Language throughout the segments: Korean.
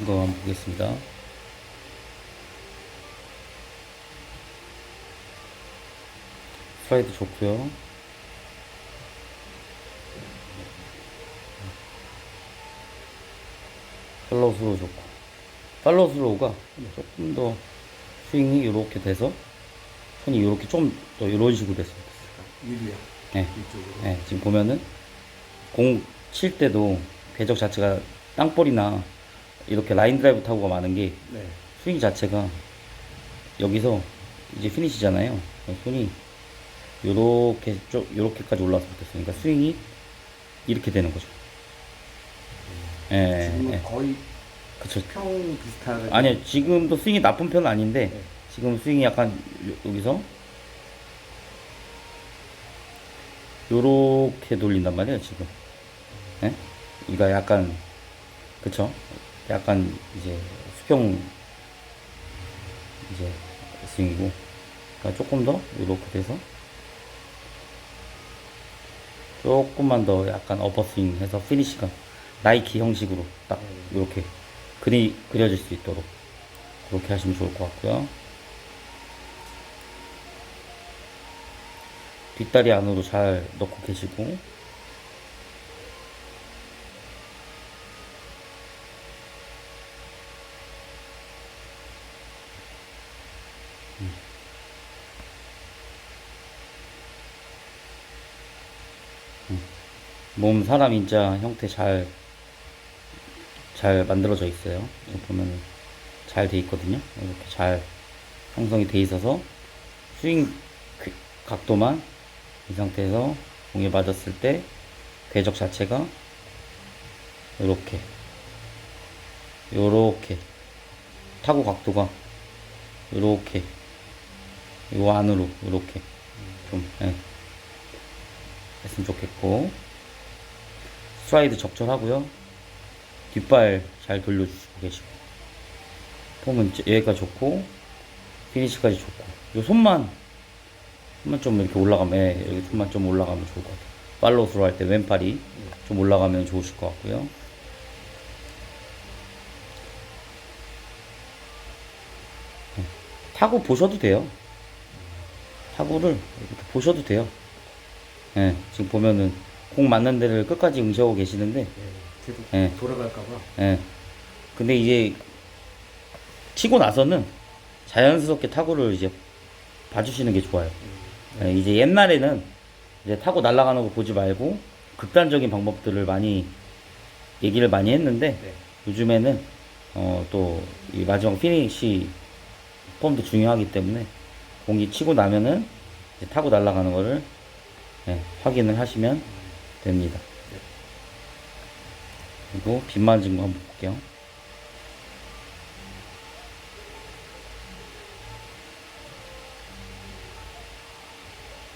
이거 한번 보겠습니다. 슬라이드 좋고요. 팔로우 스로우 좋고 팔로우 스로우가 조금 더 스윙이 이렇게 돼서 손이 이렇게 좀 더 이런 식으로 좋겠어요. 유리야. 네. 이쪽으로. 네, 지금 보면은 공 칠 때도 궤적 자체가 땅볼이나 이렇게 라인 드라이브 타구가 많은 게 네. 스윙 자체가 여기서 이제 피니시잖아요. 손이 요렇게 쭉 요렇게까지 올라왔으면 좋겠어요. 그러니까 스윙이 이렇게 되는 거죠. 예, 지금은 예. 거의 그쵸. 평 비슷하게. 아니요, 지금도 스윙이 나쁜 편은 아닌데, 네. 지금 스윙이 약간 요- 여기서 요렇게 돌린단 말이에요, 지금. 예? 이가 약간, 그쵸? 약간 이제 수평 이제 스윙이고, 그러니까 조금 더 요렇게 돼서 조금만 더 약간 어퍼 스윙 해서 피니시가 나이키 형식으로 딱 이렇게 그리 그려질 수 있도록 그렇게 하시면 좋을 것 같고요. 뒷다리 안으로 잘 넣고 계시고 몸 사람 인자 형태 잘 잘 만들어져 있어요. 보면 잘 돼 있거든요. 이렇게 잘 형성이 돼 있어서 스윙 그- 각도만 이 상태에서 공에 맞았을 때 궤적 자체가 이렇게 요렇게 타구 각도가 요렇게 요 안으로 요렇게 좀 예. 했으면 좋겠고. 스트라이드 적절하고요. 뒷발 잘 돌려주시고 계시고. 폼은 얘가 좋고 피니시까지 좋고. 요 손만 손만 좀 이렇게 올라가면 예, 여기 손만 좀 올라가면 좋을 것 같아요. 팔로우 스로 할 때 왼팔이 좀 올라가면 좋으실 것 같고요. 예, 타구 보셔도 돼요. 타구를 이렇게 보셔도 돼요 예, 지금 보면은 공 맞는 데를 끝까지 응시하고 계시는데 네. 계속 네. 돌아갈까봐. 예. 근데 이제 치고 나서는 자연스럽게 타구를 이제 봐주시는 게 좋아요. 예, 이제 옛날에는 이제 타고 날아가는 거 보지 말고 극단적인 방법들을 많이 얘기를 많이 했는데 네. 요즘에는 어, 또 이 마지막 피니시 폼도 중요하기 때문에 공이 치고 나면은 이제 타고 날아가는 거를 예, 확인을 하시면 됩니다. 그리고 빗 맞은 거 한번 볼게요.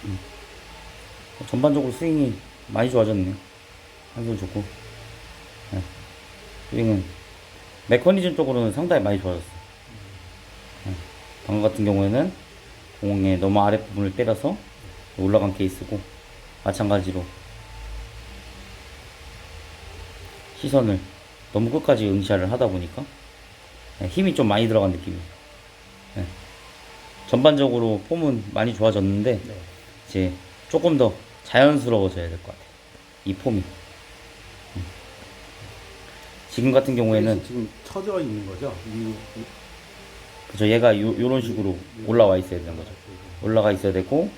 음. 전반적으로 스윙이 많이 좋아졌네요. 한손 좋고. 네. 스윙은 메커니즘 쪽으로는 상당히 많이 좋아졌어요. 네. 방금 같은 경우에는 공의 너무 아랫부분을 때려서 올라간 케이스고 마찬가지로 시선을 너무 끝까지 응시를 하다 보니까 네, 힘이 좀 많이 들어간 느낌이에요. 네. 전반적으로 폼은 많이 좋아졌는데 네. 이제 조금 더 자연스러워져야 될 것 같아요. 이 폼이. 음. 지금 같은 경우에는 지금 쳐져 있는 거죠. 그죠 얘가 요, 요런 식으로 올라와 있어야 되는 거죠. 올라가 있어야 되고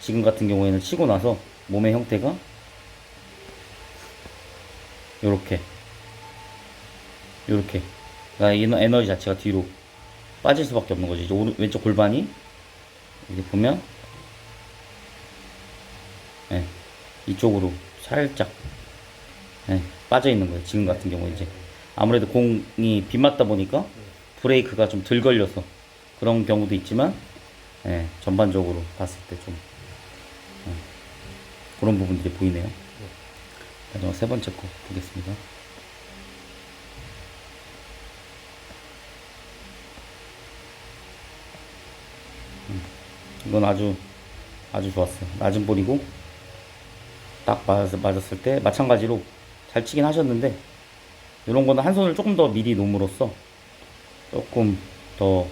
지금 같은 경우에는 치고 나서 몸의 형태가? 요렇게. 요렇게. 그러니까 에너지 자체가 뒤로 빠질 수밖에 없는 거죠. 이제 오른, 왼쪽 골반이. 이렇게 보면. 예, 이쪽으로 살짝. 예, 빠져 있는 거예요. 지금 같은 경우에 이제. 아무래도 공이 빗 맞다 보니까 브레이크가 좀 덜 걸려서 그런 경우도 있지만 예, 전반적으로 봤을 때좀 그런 부분들이 보이네요. 마지막 세 번째 거 보겠습니다. 음, 이건 아주 아주 좋았어요. 낮은 볼이고 딱 맞았, 맞았을 때 마찬가지로 잘 치긴 하셨는데 이런 거는 한 손을 조금 더 미리 놓음으로써 조금 더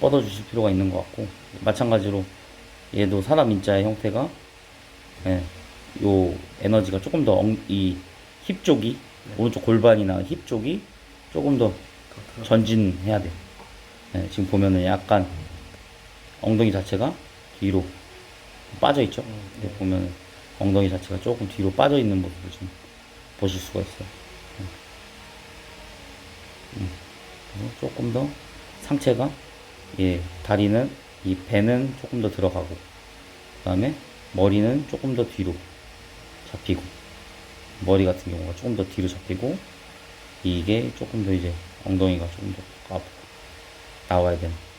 뻗어 주실 필요가 있는 것 같고 마찬가지로 얘도 사람 인자의 형태가 예, 요 에너지가 조금 더이힙 쪽이 오른쪽 골반이나 힙 쪽이 조금 더. 전진해야 돼. 예, 지금 보면은 약간 엉덩이 자체가 뒤로 빠져 있죠. 음, 네, 보면 엉덩이 자체가 조금 뒤로 빠져 있는 모습을 좀 보실 수가 있어요. 음. 음. 그리고 조금 더 상체가 예 다리는 이 배는 조금 더 들어가고 그다음에 머리는 조금 더 뒤로 잡히고 머리 같은 경우가 조금 더 뒤로 잡히고 이게 조금 더 이제 엉덩이가 조금 더 앞으로 나와야 되는